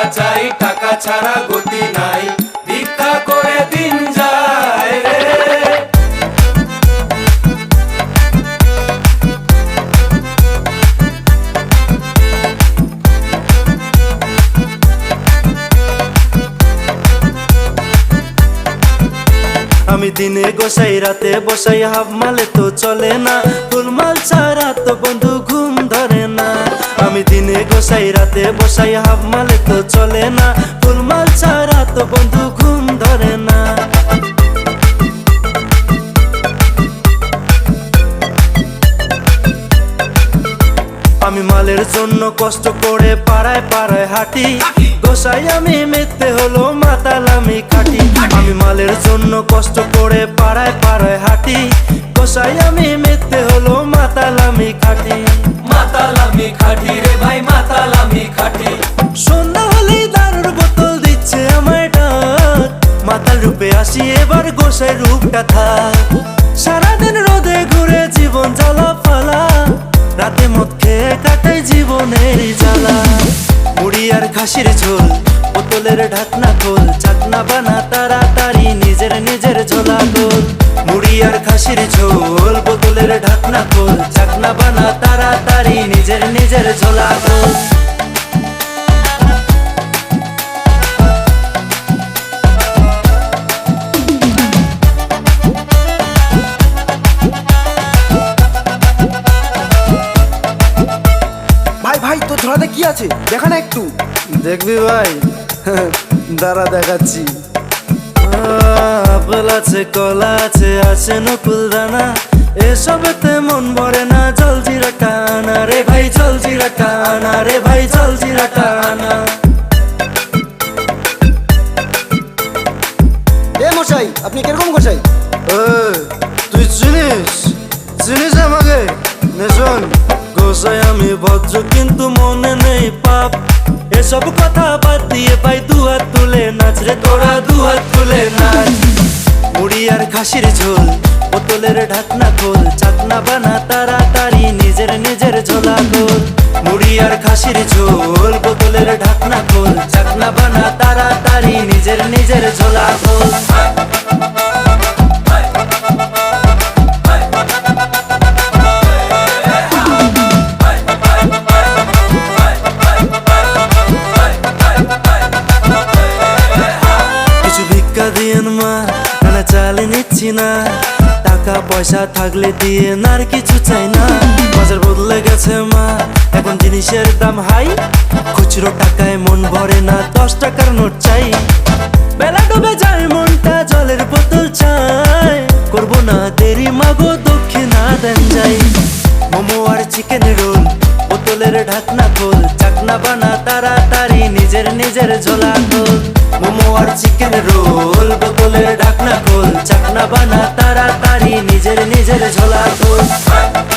টাকা চাই টাকা ছাড়া গতি নাই। ভিক্ষা করে দিন আমি দিনে গোসাই, রাতে বসাই, হাফ মালে তো চলে না। ফুলমাল ছাড়া তো বন্ধু গোসাই রাতে বসাই হাফ মালে তো চলে না। ফুলমাল ছাড়া তো বন্ধু ঘুম ধরে না। আমি মালের জন্য কষ্ট করে পাড়ায় পাড়ায় হাঁটি। গোসাই আমি মিথ্যে হলো মাতাল আমি খাটি। আমি মালের জন্য কষ্ট করে পাড়ায় পাড়ায় হাঁটি। গোসাই আমি মিথ্যে হলো মাতাল আমি খাটি। মাতাল আমি খাটি রে ভাই আসি এবার গোসাই রূপটা থাক। সারাদিন রোদে ঘুরে জীবন জ্বালা ফালা। রাতে মদ খেয়ে কাটাই জীবনের জ্বালা। মুড়ি আর খাসির ঝোল, বোতলের ঢাকনা খোল, চাকনা বানা তাড়াতাড়ি নিজের নিজের ঝোলা গোল মুড়ি আর খাসির ঝোল, বোতলের ঢাকনা খোল, চাকনা বানা তাড়াতাড়ি নিজের নিজের ঝোলা গোল ঝোলাতে কি আছে? দেখা না একটু। দেখবি ভাই দাঁড়া দেখাচ্ছি। আপেল আছে কলা আছে আছে নকুল দানা। এসবেতে মন ভরে না জল জিরা টানা রে ভাই জল জিরা টানা রে ভাই জল জিরা টানা এ মশাই আপনি কীরকম এই, তুই চিনিস? চিনিস আমাকে? নেশন? গোসাই আমি ভদ্র, কিন্তু মনে নেই পাপ। এসব কথা বাদ দিয়ে ভাই, দুহাত তুলে নাচ রে তোরা, দুহাত তুলে নাচ। মুড়ি খাসির ঝোল, বোতলের ঢাকনা খোল, চাকনা বানা তাড়াতাড়ি, নিজের নিজের ঝোলা গোল মুড়ি খাসির ঝোল, বোতলের ঢাকনা খোল, চাকনা বানা তাড়াতাড়ি, নিজের নিজের ঝোলা গোল চালে নিচ্ছি না। টাকা পয়সা থাকলে দিয়ে না আর কিছু চাই না। বাজার বদলে গেছে মা, এখন জিনিসের দাম হাই। খুচরো টাকায় মন ভরে না, দশ টাকার নোট চাই। বেলা ডুবে যায়, মনটা জলের বোতল চাই। করব না দেরি, মাগো দক্ষিণা দেন যাই। মোমো আর চিকেন রোল বোতলের ঢাকনা খোল। চাকনা বানা তাড়াতাড়ি, নিজের নিজের ঝোলা খোল। মোমো আর চিকেন রোল বোতলের ঢাকনা খোল চাকনা বানা তাড়াতাড়ি নিজের নিজের ঝোলা খোল।